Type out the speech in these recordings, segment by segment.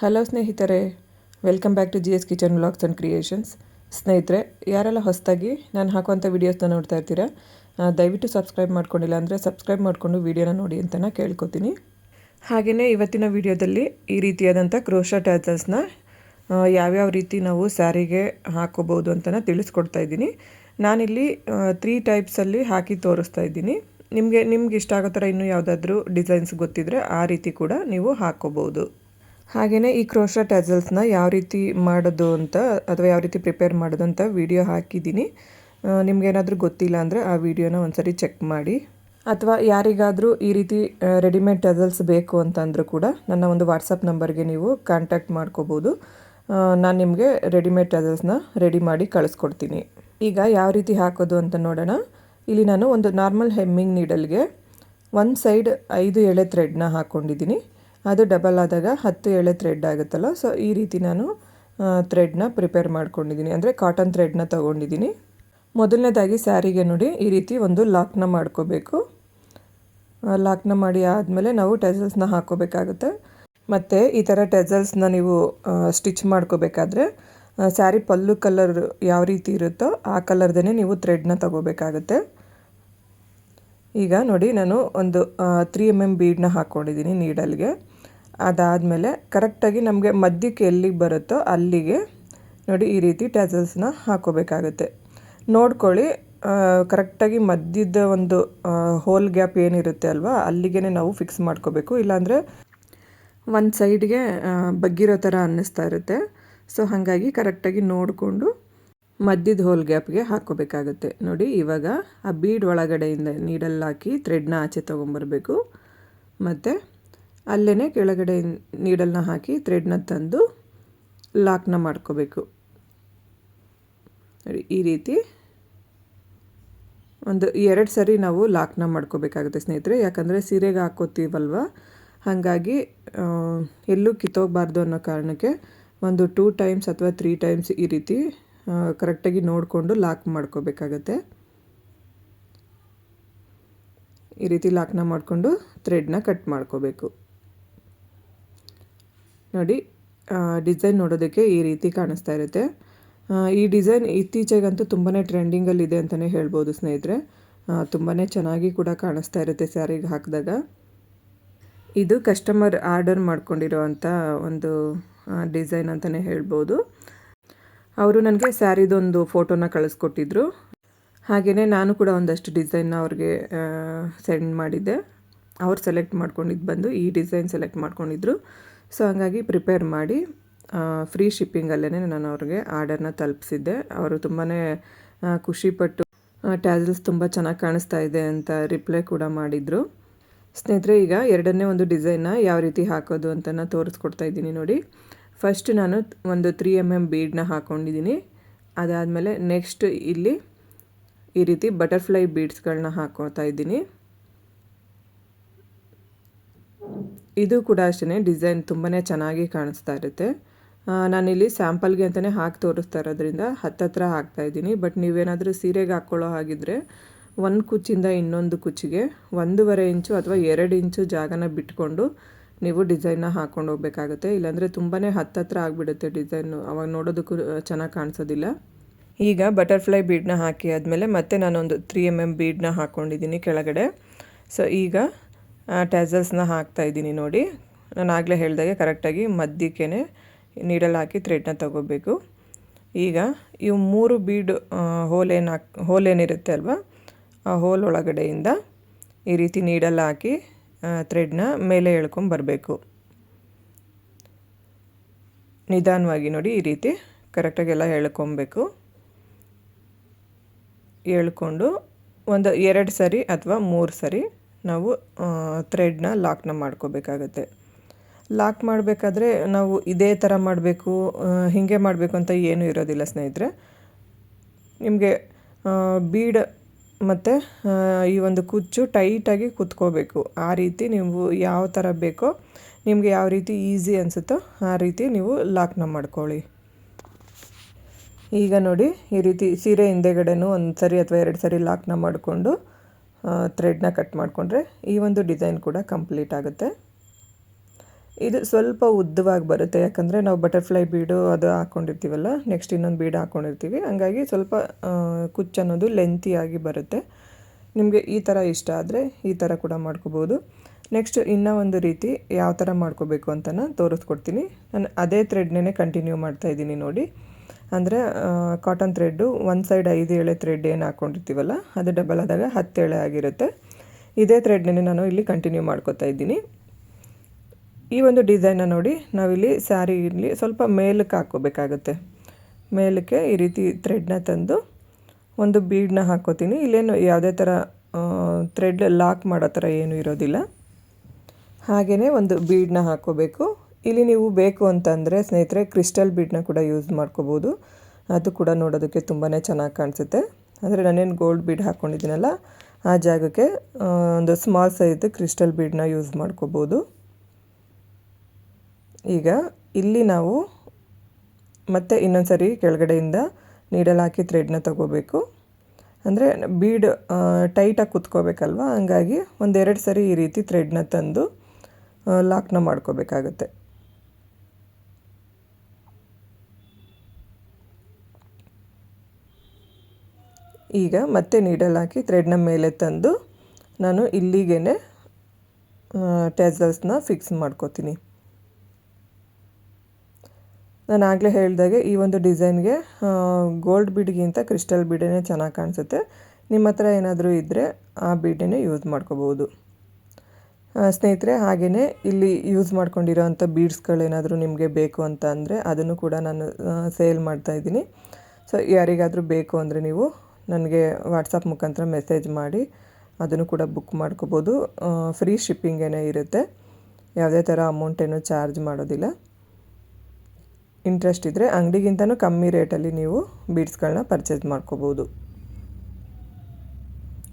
Hello ಸ್ನೇಹಿತರೆ, welcome back to G S kitchen vlogs and creations. ಸ್ನೇಹಿತರೆ, ಯಾರೆಲ್ಲ ಹೊಸದಾಗಿ ನಾನು ಹಾಕುವಂಥ ವೀಡಿಯೋಸ್ನ ನೋಡ್ತಾ ಇರ್ತೀರಾ ದಯವಿಟ್ಟು ಸಬ್ಸ್ಕ್ರೈಬ್ ಮಾಡ್ಕೊಂಡಿಲ್ಲ ಅಂದರೆ ಸಬ್ಸ್ಕ್ರೈಬ್ ಮಾಡಿಕೊಂಡು ವೀಡಿಯೋನ ನೋಡಿ ಅಂತ ಕೇಳ್ಕೊತೀನಿ. ಹಾಗೆಯೇ ಇವತ್ತಿನ ವಿಡಿಯೋದಲ್ಲಿ ಈ ರೀತಿಯಾದಂಥ ಕ್ರೋಶ ಟ್ಯಾಚಸ್ನ ಯಾವ್ಯಾವ ರೀತಿ ನಾವು ಸ್ಯಾರಿಗೆ ಹಾಕೋಬೋದು ಅಂತ ತಿಳಿಸ್ಕೊಡ್ತಾ ಇದ್ದೀನಿ. ನಾನಿಲ್ಲಿ ತ್ರೀ ಟೈಪ್ಸಲ್ಲಿ ಹಾಕಿ ತೋರಿಸ್ತಾ ಇದ್ದೀನಿ. ನಿಮಗೆ, ನಿಮ್ಗೆ ಇಷ್ಟ ಆಗೋ ಥರ ಇನ್ನೂ ಯಾವುದಾದ್ರೂ ಡಿಸೈನ್ಸ್ ಗೊತ್ತಿದ್ದರೆ ಆ ರೀತಿ ಕೂಡ ನೀವು ಹಾಕೋಬೋದು. ಹಾಗೆಯೇ ಈ ಕ್ರೋಶಾ ಟ್ಯಾಸಲ್ಸ್ನ ಯಾವ ರೀತಿ ಮಾಡೋದು ಅಂತ ಅಥವಾ ಯಾವ ರೀತಿ ಪ್ರಿಪೇರ್ ಮಾಡೋದು ಅಂತ ವಿಡಿಯೋ ಹಾಕಿದ್ದೀನಿ. ನಿಮಗೇನಾದರೂ ಗೊತ್ತಿಲ್ಲ ಅಂದರೆ ಆ ವಿಡಿಯೋನ ಒಂದ್ಸರಿ ಚೆಕ್ ಮಾಡಿ. ಅಥವಾ ಯಾರಿಗಾದರೂ ಈ ರೀತಿ ರೆಡಿಮೇಡ್ ಟಜಲ್ಸ್ ಬೇಕು ಅಂತಂದರೂ ಕೂಡ ನನ್ನ ಒಂದು ವಾಟ್ಸಪ್ ನಂಬರ್ಗೆ ನೀವು ಕಾಂಟ್ಯಾಕ್ಟ್ ಮಾಡ್ಕೋಬೋದು. ನಾನು ನಿಮಗೆ ರೆಡಿಮೇಡ್ ಟಜಲ್ಸ್ನ ರೆಡಿ ಮಾಡಿ ಕಳಿಸ್ಕೊಡ್ತೀನಿ. ಈಗ ಯಾವ ರೀತಿ ಹಾಕೋದು ಅಂತ ನೋಡೋಣ. ಇಲ್ಲಿ ನಾನು ಒಂದು ನಾರ್ಮಲ್ ಹೆಮ್ಮಿಂಗ್ ನೀಡಲ್ಗೆ ಒಂದು ಸೈಡ್ ಐದು ಎಳೆ ಥ್ರೆಡ್ನ ಹಾಕ್ಕೊಂಡಿದ್ದೀನಿ ಅದು ಡಬಲ್ ಆದಾಗ ಹತ್ತು ಎಳೆ ಥ್ರೆಡ್ ಆಗುತ್ತಲ್ಲ? ಸೊ ಈ ರೀತಿ ನಾನು ಥ್ರೆಡ್ನ ಪ್ರಿಪೇರ್ ಮಾಡ್ಕೊಂಡಿದ್ದೀನಿ. ಅಂದರೆ ಕಾಟನ್ ಥ್ರೆಡ್ನ ತೊಗೊಂಡಿದ್ದೀನಿ. ಮೊದಲನೇದಾಗಿ ಸ್ಯಾರಿಗೆ ನೋಡಿ, ಈ ರೀತಿ ಒಂದು ಲಾಕ್ನ ಮಾಡ್ಕೋಬೇಕು. ಲಾಕ್ನ ಮಾಡಿ ಆದಮೇಲೆ ನಾವು ಟೆಸಲ್ಸ್ನ ಹಾಕೋಬೇಕಾಗುತ್ತೆ ಮತ್ತು ಈ ಥರ ಟೆಸಲ್ಸ್ನ ನೀವು ಸ್ಟಿಚ್ ಮಾಡ್ಕೋಬೇಕಾದ್ರೆ ಸ್ಯಾರಿ ಪಲ್ಲು ಕಲರ್ ಯಾವ ರೀತಿ ಇರುತ್ತೋ ಆ ಕಲರ್ದೇ ನೀವು ಥ್ರೆಡ್ನ ತಗೋಬೇಕಾಗುತ್ತೆ. ಈಗ ನೋಡಿ, ನಾನು ಒಂದು ತ್ರೀ ಎಂ ಎಂ ಬೀಡನ್ನ ಹಾಕ್ಕೊಂಡಿದ್ದೀನಿ ನೀಡಲ್ಗೆ. ಅದಾದಮೇಲೆ ಕರೆಕ್ಟಾಗಿ ನಮಗೆ ಮಧ್ಯಕ್ಕೆ ಎಲ್ಲಿಗೆ ಬರುತ್ತೋ ಅಲ್ಲಿಗೆ ನೋಡಿ ಈ ರೀತಿ ಟ್ಯಾಸಲ್ಸ್ನ ಹಾಕೋಬೇಕಾಗುತ್ತೆ ನೋಡ್ಕೊಳ್ಳಿ ಕರೆಕ್ಟಾಗಿ ಮಧ್ಯದ ಒಂದು ಹೋಲ್ ಗ್ಯಾಪ್ ಏನಿರುತ್ತೆ ಅಲ್ವಾ ಅಲ್ಲಿಗೆ ನಾವು ಫಿಕ್ಸ್ ಮಾಡ್ಕೋಬೇಕು. ಇಲ್ಲಾಂದರೆ ಒಂದು ಸೈಡ್ಗೆ ಬಗ್ಗಿರೋ ಥರ ಅನ್ನಿಸ್ತಾ ಇರುತ್ತೆ. ಸೊ ಹಾಗಾಗಿ ಕರೆಕ್ಟಾಗಿ ನೋಡಿಕೊಂಡು ಮಧ್ಯದ ಹೋಲ್ ಗ್ಯಾಪ್ಗೆ ಹಾಕೋಬೇಕಾಗುತ್ತೆ ನೋಡಿ, ಇವಾಗ ಆ ಬೀಡ್ ಒಳಗಡೆಯಿಂದ ನೀಡಲ್ಲಾಕಿ ಥ್ರೆಡ್ನ ಆಚೆ ತೊಗೊಂಬರ್ಬೇಕು. ಮತ್ತು ಅಲ್ಲೇ ಕೆಳಗಡೆ ನೀಡಲ್ನ ಹಾಕಿ ಥ್ರೆಡ್ನ ತಂದು ಲಾಕ್ನ ಮಾಡ್ಕೋಬೇಕು. ಈ ರೀತಿ ಒಂದು ಎರಡು ಸರಿ ನಾವು ಲಾಕ್ನ ಮಾಡ್ಕೋಬೇಕಾಗುತ್ತೆ ಸ್ನೇಹಿತರೆ. ಯಾಕಂದರೆ ಸೀರೆಗೆ ಹಾಕೋತೀವಲ್ವ? ಹಾಗಾಗಿ ಎಲ್ಲೂ ಕಿತ್ತೋಗಬಾರ್ದು ಅನ್ನೋ ಕಾರಣಕ್ಕೆ ಒಂದು ಟೂ ಟೈಮ್ಸ್ ಅಥವಾ ತ್ರೀ ಟೈಮ್ಸ್ ಈ ರೀತಿ ಕರೆಕ್ಟಾಗಿ ನೋಡಿಕೊಂಡು ಲಾಕ್ ಮಾಡ್ಕೋಬೇಕಾಗತ್ತೆ. ಈ ರೀತಿ ಲಾಕ್ನ ಮಾಡಿಕೊಂಡು ಥ್ರೆಡ್ನ ಕಟ್ ಮಾಡ್ಕೋಬೇಕು. ನೋಡಿ ಡಿಸೈನ್ ನೋಡೋದಕ್ಕೆ ಈ ರೀತಿ ಕಾಣಿಸ್ತಾ ಇರುತ್ತೆ. ಈ ಡಿಸೈನ್ ಇತ್ತೀಚೆಗಂತೂ ತುಂಬಾ ಟ್ರೆಂಡಿಂಗಲ್ಲಿದೆ ಅಂತಲೇ ಹೇಳ್ಬೋದು ಸ್ನೇಹಿತರೆ. ತುಂಬಾ ಚೆನ್ನಾಗಿ ಕೂಡ ಕಾಣಿಸ್ತಾ ಇರುತ್ತೆ ಸ್ಯಾರಿಗೆ ಹಾಕಿದಾಗ. ಇದು ಕಸ್ಟಮರ್ ಆರ್ಡರ್ ಮಾಡ್ಕೊಂಡಿರೋವಂಥ ಒಂದು ಡಿಸೈನ್ ಅಂತಲೇ ಹೇಳ್ಬೋದು. ಅವರು ನನಗೆ ಸ್ಯಾರಿದೊಂದು ಫೋಟೋನ ಕಳಿಸ್ಕೊಟ್ಟಿದ್ರು. ಹಾಗೆಯೇ ನಾನು ಕೂಡ ಒಂದಷ್ಟು ಡಿಸೈನ್ನ ಅವ್ರಿಗೆ ಸೆಂಡ್ ಮಾಡಿದ್ದೆ. ಅವ್ರು ಸೆಲೆಕ್ಟ್ ಮಾಡ್ಕೊಂಡಿದ್ದು ಬಂದು ಈ ಡಿಸೈನ್ ಸೆಲೆಕ್ಟ್ ಮಾಡ್ಕೊಂಡಿದ್ರು. ಸೊ ಹಂಗಾಗಿ ಪ್ರಿಪೇರ್ ಮಾಡಿ ಫ್ರೀ ಶಿಪ್ಪಿಂಗಲ್ಲೇ ನಾನು ಅವ್ರಿಗೆ ಆರ್ಡರ್ನ ತಲುಪಿಸಿದ್ದೆ. ಅವರು ತುಂಬಾ ಖುಷಿಪಟ್ಟು ಟ್ಯಾಸಲ್ಸ್ ತುಂಬ ಚೆನ್ನಾಗಿ ಕಾಣಿಸ್ತಾ ಇದೆ ಅಂತ ರಿಪ್ಲೈ ಕೂಡ ಮಾಡಿದರು. ಸ್ನೇಹಿತರೆ, ಈಗ ಎರಡನೇ ಒಂದು ಡಿಸೈನ್ನ ಯಾವ ರೀತಿ ಹಾಕೋದು ಅಂತ ತೋರಿಸ್ಕೊಡ್ತಾ ಇದ್ದೀನಿ ನೋಡಿ. ಫಸ್ಟ್ ನಾನು ಒಂದು ತ್ರೀ ಎಂ ಎಂ ಬೀಡನ್ನ ಹಾಕ್ಕೊಂಡಿದ್ದೀನಿ ಅದಾದಮೇಲೆ ನೆಕ್ಸ್ಟ್ ಇಲ್ಲಿ ಈ ರೀತಿ ಬಟರ್ಫ್ಲೈ ಬೀಡ್ಸ್ಗಳನ್ನ ಹಾಕೋತಾ ಇದ್ದೀನಿ. ಇದು ಕೂಡ ಅಷ್ಟೇ ಡಿಸೈನ್ ತುಂಬಾ ಚೆನ್ನಾಗಿ ಕಾಣಿಸ್ತಾ ಇರುತ್ತೆ. ನಾನಿಲ್ಲಿ ಸ್ಯಾಂಪಲ್ಗೆ ಅಂತಲೇ ಹಾಕಿ ತೋರಿಸ್ತಾ ಇರೋದ್ರಿಂದ ಹತ್ತತ್ರ ಹಾಕ್ತಾಯಿದ್ದೀನಿ ಬಟ್ ನೀವೇನಾದರೂ ಸೀರೆಗೆ ಹಾಕ್ಕೊಳ್ಳೋ ಹಾಗಿದ್ರೆ ಒಂದು ಕುಚ್ಚಿಂದ ಇನ್ನೊಂದು ಕುಚ್ಚಿಗೆ, ಒಂದೂವರೆ ಇಂಚು ಅಥವಾ ಎರಡು ಇಂಚು ಜಾಗನ ಬಿಟ್ಕೊಂಡು ನೀವು ಡಿಸೈನ್ನ ಹಾಕ್ಕೊಂಡು ಹೋಗಬೇಕಾಗುತ್ತೆ. ಇಲ್ಲಾಂದರೆ ತುಂಬಾ ಹತ್ತತ್ರ ಆಗಿಬಿಡುತ್ತೆ ಡಿಸೈನು. ಅವಾಗ ನೋಡೋದಕ್ಕೂ ಚೆನ್ನಾಗಿ ಕಾಣಿಸೋದಿಲ್ಲ. ಈಗ ಬಟರ್ಫ್ಲೈ ಬೀಡನ್ನ ಹಾಕಿ ಆದಮೇಲೆ ಮತ್ತೆ ನಾನೊಂದು ತ್ರೀ ಎಂ ಎಂ ಬೀಡನ್ನ ಹಾಕ್ಕೊಂಡಿದ್ದೀನಿ ಕೆಳಗಡೆ. ಸೊ ಈಗ ಟ್ಯಾಸಲ್ಸ್ನ ಹಾಕ್ತಾಯಿದ್ದೀನಿ ನೋಡಿ. ನಾನು ಆಗಲೇ ಹೇಳಿದಾಗೆ ಕರೆಕ್ಟಾಗಿ ಮಧ್ಯಕ್ಕೆ ನೀಡಲ್ಲಿ ಹಾಕಿ ಥ್ರೆಡ್ನ ತಗೋಬೇಕು. ಈಗ ಇವು ಮೂರು ಬೀಡು ಏನು ಹಾಕ್ ಹೋಲ್ ಏನಿರುತ್ತೆ ಅಲ್ವಾ? ಆ ಹೋಲ್ ಒಳಗಡೆಯಿಂದ ಈ ರೀತಿ ನೀಡಲ್ಲಿ ಹಾಕಿ ಥ್ರೆಡ್ನ ಮೇಲೆ ಎಳ್ಕೊಂಬರಬೇಕು ನಿಧಾನವಾಗಿ ನೋಡಿ ಈ ರೀತಿ ಕರೆಕ್ಟಾಗಿ ಎಲ್ಲ ಎಳ್ಕೊಬೇಕು. ಎಳ್ಕೊಂಡು ಒಂದು ಎರಡು ಸರಿ ಅಥವಾ ಮೂರು ಸರಿ ನಾವು ಥ್ರೆಡ್ನ ಲಾಕ್ನ ಮಾಡ್ಕೋಬೇಕಾಗತ್ತೆ. ಲಾಕ್ ಮಾಡಬೇಕಾದ್ರೆ ನಾವು ಇದೇ ಥರ ಮಾಡಬೇಕು ಹೀಗೆ ಮಾಡಬೇಕು ಅಂತ ಏನೂ ಇರೋದಿಲ್ಲ ಸ್ನೇಹಿತರೆ. ನಿಮಗೆ ಬೀಡ್ ಮತ್ತು ಈ ಒಂದು ಕುಚ್ಚು ಟೈಟಾಗಿ ಕುತ್ಕೋಬೇಕು. ಆ ರೀತಿ ನೀವು ಯಾವ ಥರ ಬೇಕೋ, ನಿಮಗೆ ಯಾವ ರೀತಿ ಈಸಿ ಅನಿಸುತ್ತೋ ಆ ರೀತಿ ನೀವು ಲಾಕ್ನ ಮಾಡ್ಕೊಳ್ಳಿ. ಈಗ ನೋಡಿ, ಈ ರೀತಿ ಸೀರೆ ಹಿಂದೆಗಡೆನೂ ಒಂದು ಸರಿ ಅಥವಾ ಎರಡು ಸರಿ ಲಾಕ್ನ ಮಾಡಿಕೊಂಡು ಥ್ರೆಡ್ನ ಕಟ್ ಮಾಡಿಕೊಂಡ್ರೆ ಈ ಒಂದು ಡಿಸೈನ್ ಕೂಡ ಕಂಪ್ಲೀಟ್ ಆಗುತ್ತೆ. ಇದು ಸ್ವಲ್ಪ ಉದ್ದವಾಗಿ ಬರುತ್ತೆ, ಯಾಕಂದರೆ ನಾವು ಬಟರ್ಫ್ಲೈ ಬೀಡು ಅದು ಹಾಕ್ಕೊಂಡಿರ್ತೀವಲ್ಲ ನೆಕ್ಸ್ಟ್ ಇನ್ನೊಂದು ಬೀಡು ಹಾಕ್ಕೊಂಡಿರ್ತೀವಿ ಹಂಗಾಗಿ ಸ್ವಲ್ಪ ಕುಚ್ಚು ಅನ್ನೋದು ಲೆಂತಿಯಾಗಿ ಬರುತ್ತೆ. ನಿಮಗೆ ಈ ಥರ ಇಷ್ಟ ಆದರೆ ಈ ಥರ ಕೂಡ ಮಾಡ್ಕೋಬೋದು. ನೆಕ್ಸ್ಟ್ ಇನ್ನೂ ಒಂದು ರೀತಿ ಯಾವ ಥರ ಮಾಡ್ಕೋಬೇಕು ಅಂತ ತೋರಿಸ್ಕೊಡ್ತೀನಿ. ನಾನು ಅದೇ ಥ್ರೆಡ್ನೇ ಕಂಟಿನ್ಯೂ ಮಾಡ್ತಾ ಇದ್ದೀನಿ ನೋಡಿ. ಅಂದರೆ ಕಾಟನ್ ಥ್ರೆಡ್ಡು ಒಂದು ಸೈಡ್ ಐದು ಎಳೆ ಥ್ರೆಡ್ ಏನು ಹಾಕ್ಕೊಂಡಿರ್ತೀವಲ್ಲ ಅದು ಡಬಲ್ ಆದಾಗ ಹತ್ತು ಎಳೆ ಆಗಿರುತ್ತೆ. ಇದೇ ಥ್ರೆಡ್ನೇ ನಾನು ಇಲ್ಲಿ ಕಂಟಿನ್ಯೂ ಮಾಡ್ಕೊತಾ ಇದ್ದೀನಿ. ಈ ಒಂದು ಡಿಸೈನ್ನ ನೋಡಿ ನಾವಿಲ್ಲಿ ಸ್ಯಾರಿಲಿ ಸ್ವಲ್ಪ ಮೇಲಕ್ಕೆ ಹಾಕ್ಕೋಬೇಕಾಗುತ್ತೆ. ಮೇಲಕ್ಕೆ ಈ ರೀತಿ ಥ್ರೆಡ್ನ ತಂದು ಒಂದು ಬೀಡನ್ನ ಹಾಕ್ಕೋತೀನಿ. ಇಲ್ಲೇನು ಯಾವುದೇ ಥರ ಥ್ರೆಡ್ ಲಾಕ್ ಮಾಡೋ ಥರ ಏನೂ ಇರೋದಿಲ್ಲ. ಹಾಗೆಯೇ ಒಂದು ಬೀಡನ್ನ ಹಾಕ್ಕೋಬೇಕು. ಇಲ್ಲಿ ನೀವು ಬೇಕು ಅಂತಂದರೆ ಸ್ನೇಹಿತರೆ ಕ್ರಿಸ್ಟಲ್ ಬೀಡ್ನ ಕೂಡ ಯೂಸ್ ಮಾಡ್ಕೋಬೋದು. ಅದು ಕೂಡ ನೋಡೋದಕ್ಕೆ ತುಂಬಾ ಚೆನ್ನಾಗಿ ಕಾಣಿಸುತ್ತೆ. ಅಂದರೆ ನಾನೇನು ಗೋಲ್ಡ್ ಬೀಡ್ ಹಾಕ್ಕೊಂಡಿದ್ದೀನಲ್ಲ ಆ ಜಾಗಕ್ಕೆ ಒಂದು ಸ್ಮಾಲ್ ಸೈಜ್ ಕ್ರಿಸ್ಟಲ್ ಬೀಡನ್ನ ಯೂಸ್ ಮಾಡ್ಕೋಬೋದು. ಈಗ ಇಲ್ಲಿ ನಾವು ಮತ್ತೆ ಇನ್ನೊಂದು ಸರಿ ಕೆಳಗಡೆಯಿಂದ ನೀಡಲ್ ಹಾಕಿ ಥ್ರೆಡ್ನ ತಗೋಬೇಕು. ಅಂದರೆ ಬೀಡ್ ಟೈಟಾಗಿ ಕುತ್ಕೋಬೇಕಲ್ವ? ಹಂಗಾಗಿ ಒಂದೆರಡು ಸರಿ ಈ ರೀತಿ ಥ್ರೆಡ್ನ ತಂದು ಲಾಕ್ನ ಮಾಡ್ಕೋಬೇಕಾಗುತ್ತೆ. ಈಗ ಮತ್ತೆ ನೀಡಲ್ ಹಾಕಿ ಥ್ರೆಡ್ನ ಮೇಲೆ ತಂದು ನಾನು ಇಲ್ಲಿಗೇ ಟೆಸಲ್ಸ್ನ ಫಿಕ್ಸ್ ಮಾಡ್ಕೋತೀನಿ. ನಾನು ಆಗಲೇ ಹೇಳಿದಾಗೆ ಈ ಒಂದು ಡಿಸೈನ್ಗೆ ಗೋಲ್ಡ್ ಬೀಡ್ಗಿಂತ ಕ್ರಿಸ್ಟಲ್ ಬೀಡೇ ಚೆನ್ನಾಗಿ ಕಾಣಿಸುತ್ತೆ. ನಿಮ್ಮ ಹತ್ರ ಏನಾದರೂ ಇದ್ದರೆ ಆ ಬೀಡನ್ನೇ ಯೂಸ್ ಮಾಡ್ಕೋಬೋದು ಸ್ನೇಹಿತರೆ ಹಾಗೆಯೇ ಇಲ್ಲಿ ಯೂಸ್ ಮಾಡ್ಕೊಂಡಿರೋವಂಥ ಬೀಡ್ಸ್ಗಳೇನಾದರೂ ನಿಮಗೆ ಬೇಕು ಅಂತ ಅಂದರೆ ಅದನ್ನು ಕೂಡ ನಾನು ಸೇಲ್ ಮಾಡ್ತಾಯಿದ್ದೀನಿ ಸೊ ಯಾರಿಗಾದರೂ ಬೇಕು ಅಂದರೆ ನೀವು ನನಗೆ ವಾಟ್ಸಪ್ ಮುಖಾಂತರ ಮೆಸೇಜ್ ಮಾಡಿ ಅದನ್ನು ಕೂಡ ಬುಕ್ ಮಾಡ್ಕೋಬೋದು. ಫ್ರೀ ಶಿಪ್ಪಿಂಗೇನೇ ಇರುತ್ತೆ. ಯಾವುದೇ ಥರ ಅಮೌಂಟ್ ಏನು ಚಾರ್ಜ್ ಮಾಡೋದಿಲ್ಲ. ಇಂಟ್ರೆಸ್ಟ್ ಇದ್ದರೆ ಅಂಗಡಿಗಿಂತನೂ ಕಮ್ಮಿ ರೇಟಲ್ಲಿ ನೀವು ಬೀಡ್ಸ್ಗಳನ್ನ ಪರ್ಚೇಸ್ ಮಾಡ್ಕೋಬೋದು.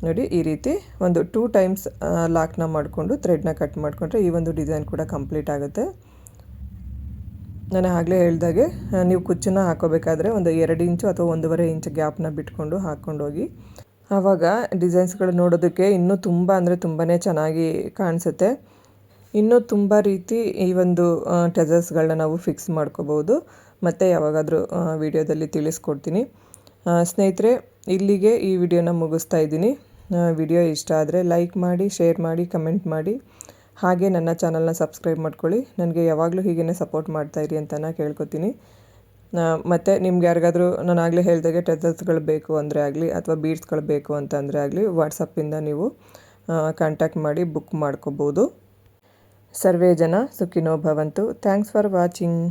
ನೋಡಿ, ಈ ರೀತಿ ಒಂದು ಟೂ ಟೈಮ್ಸ್ ಲಾಕ್ನ ಮಾಡಿಕೊಂಡು, ಥ್ರೆಡ್ನ ಕಟ್ ಮಾಡಿಕೊಂಡ್ರೆ ಈ ಒಂದು ಡಿಸೈನ್ ಕೂಡ ಕಂಪ್ಲೀಟ್ ಆಗುತ್ತೆ. ನಾನು ಆಗಲೇ ಹೇಳ್ದಾಗೆ ನೀವು ಕುಚ್ಚನ್ನ ಹಾಕೋಬೇಕಾದ್ರೆ ಒಂದು ಎರಡು ಇಂಚು ಅಥವಾ ಒಂದೂವರೆ ಇಂಚು ಗ್ಯಾಪ್ನ ಬಿಟ್ಕೊಂಡು ಹಾಕ್ಕೊಂಡೋಗಿ. ಆವಾಗ ಡಿಸೈನ್ಸ್ಗಳು ನೋಡೋದಕ್ಕೆ ಇನ್ನೂ ತುಂಬ ಅಂದರೆ ತುಂಬಾ ಚೆನ್ನಾಗಿ ಕಾಣಿಸುತ್ತೆ. ಇನ್ನೂ ತುಂಬ ರೀತಿ ಈ ಒಂದು ಟೆಸರ್ಸ್ಗಳನ್ನ ನಾವು ಫಿಕ್ಸ್ ಮಾಡ್ಕೋಬೋದು. ಮತ್ತು ಯಾವಾಗಾದರೂ ವಿಡಿಯೋದಲ್ಲಿ ತಿಳಿಸ್ಕೊಡ್ತೀನಿ. ಸ್ನೇಹಿತರೆ, ಇಲ್ಲಿಗೆ ಈ ವಿಡಿಯೋನ ಮುಗಿಸ್ತಾ ಇದ್ದೀನಿ. ವಿಡಿಯೋ ಇಷ್ಟ ಆದರೆ ಲೈಕ್ ಮಾಡಿ, ಶೇರ್ ಮಾಡಿ, ಕಮೆಂಟ್ ಮಾಡಿ. ಹಾಗೆ ನನ್ನ ಚಾನಲ್ನ ಸಬ್ಸ್ಕ್ರೈಬ್ ಮಾಡ್ಕೊಳ್ಳಿ. ನನಗೆ ಯಾವಾಗಲೂ ಹೀಗೇ ಸಪೋರ್ಟ್ ಮಾಡ್ತಾಯಿರಿ ಅಂತ ನಾನು ಕೇಳ್ಕೊತೀನಿ. ಮತ್ತು ನಿಮ್ಗೆ ಯಾರಿಗಾದರೂ ನಾನು ಆಗಲೇ ಹೇಳಿದಾಗೆ ಟೆಸಲ್ಸ್ಗಳು ಬೇಕು ಅಂದರೆ ಆಗಲಿ ಅಥವಾ ಬೀಡ್ಸ್ಗಳು ಬೇಕು ಅಂತಂದರೆ ಆಗಲಿ ವಾಟ್ಸಪ್ಪಿಂದ ನೀವು ಕಾಂಟ್ಯಾಕ್ಟ್ ಮಾಡಿ ಬುಕ್ ಮಾಡ್ಕೋಬೋದು. ಸರ್ವೇ ಜನ ಸುಖಿನೋ ಭವಂತು. Thanks for watching.